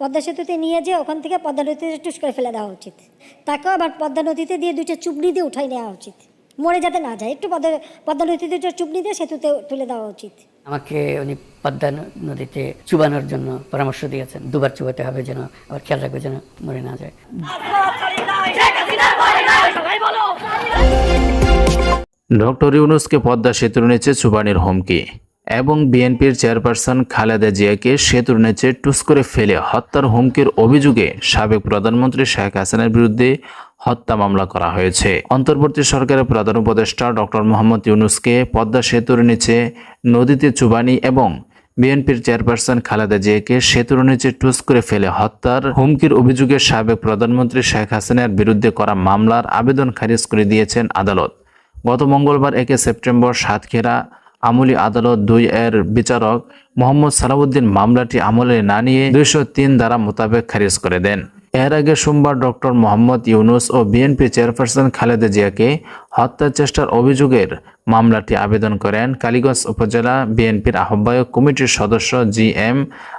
পদ্মা সেতুতে নিয়ে যেয়ে ওখান থেকে পদ্মা নদীতে টুস করে ফেলে দেওয়া উচিত। তাকেও আবার পদ্মা নদীতে দিয়ে দুইটা চুবড়ি দিয়ে উঠাই নেওয়া উচিত। মরে যাতে না যায় একটু পদ্মা পদ্মা নদীতে দুটো চুবড়ি দিয়ে সেতুতে তুলে দেওয়া উচিত। আমাকে উনি পদ্মা নদীতে চুবানোর জন্য পরামর্শ দিয়েছেন দুবার চুবাতে হবে যেন আবার খেয়াল রাখবে যেন মরে না যায়। ডক্টর ইউনুসকে পদ্মা সেতুর নিচে চুবানির হুমকি। এবং বিএনপির চেয়ারপারসন খালেদা জিয়াকে সেতুর নিচে টুস করে ফেলে হত্যার হুমকির অভিযোগে সাবেক প্রধানমন্ত্রী শেখ হাসিনার বিরুদ্ধে হত্যা মামলা করা হয়েছে। অন্তর্বর্তী সরকারের প্রধান উপদেষ্টা ডক্টর মোহাম্মদ ইউনুসকে পদ্মা সেতুর নিচে, নদীতে চুবানি এবং বিএনপির চেয়ারপারসন খালেদা জিয়াকে সেতুর নিচে টুস করে ফেলে হত্যার হুমকির অভিযোগে সাবেক প্রধানমন্ত্রী শেখ হাসিনার বিরুদ্ধে করা মামলার আবেদন খারিজ করে দিয়েছেন আদালত। গত মঙ্গলবার একে সেপ্টেম্বর সাতক্ষীরা আমলি আদালত দুই এর বিচারক মোহাম্মদ সালাউদ্দিন মামলাটি আমলে না নিয়ে দুইশো তিন দ্বারা মোতাবেক খারিজ করে দেন। এর আগে সোমবার ডক্টর মোহাম্মদ ইউনুস ও বিএনপি চেয়ারপারসন খালেদা জিয়াকে হত্যা চেষ্টার অভিযোগের মামলাটি আবেদন করেন কালীগঞ্জ উপজেলা বিএনপির আহ্বায়ক কমিটির সদস্য জি এম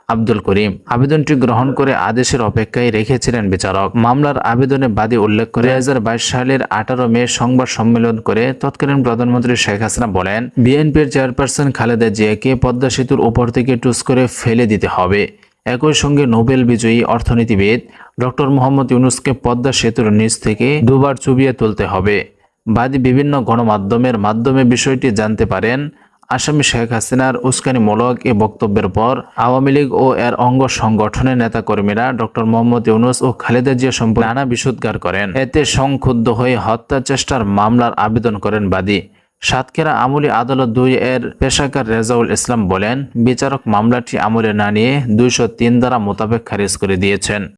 আব্দুল করিম আবেদনটি গ্রহণ করে আদেশের অপেক্ষায় রেখেছিলেন বিচারক। মামলার আবেদনে বাদী উল্লেখ করে দু হাজার বাইশ সালের আঠারো মে সংবাদ সম্মেলন করে তৎকালীন প্রধানমন্ত্রী শেখ হাসিনা বলেন, বিএনপির চেয়ারপারসন খালেদা জিয়াকে পদ্মা সেতুর উপর থেকে টুস করে ফেলে দিতে হবে। একই সঙ্গে নোবেল বিজয়ী অর্থনীতিবিদ ডক্টর মোহাম্মদ ইউনুসকে পদ্মা সেতুর নিচ থেকে দুবার চুবিয়ে তুলতে হবে। বাদী বিভিন্ন গণমাধ্যমের মাধ্যমে বিষয়টি জানতে পারেন আসামি শেখ হাসিনার উস্কানিমূলক এ বক্তব্যের পর আওয়ামী লীগ ও এর অঙ্গ সংগঠনের নেতাকর্মীরা ডক্টর মোহাম্মদ ইউনুস ও খালেদা জিয়া সম্পর্কে নানা বিশুদ্গার করেন। এতে সংক্ষুব্ধ হয়ে হত্যা চেষ্টার মামলার আবেদন করেন বাদী। সাতক্ষীরা আমলি আদালত দুই এর পেশাকার রেজাউল ইসলাম বলেন, বিচারক মামলাটি আমলে না নিয়ে দুইশো তিন দ্বারা মোতাবেক খারিজ করে দিয়েছেন।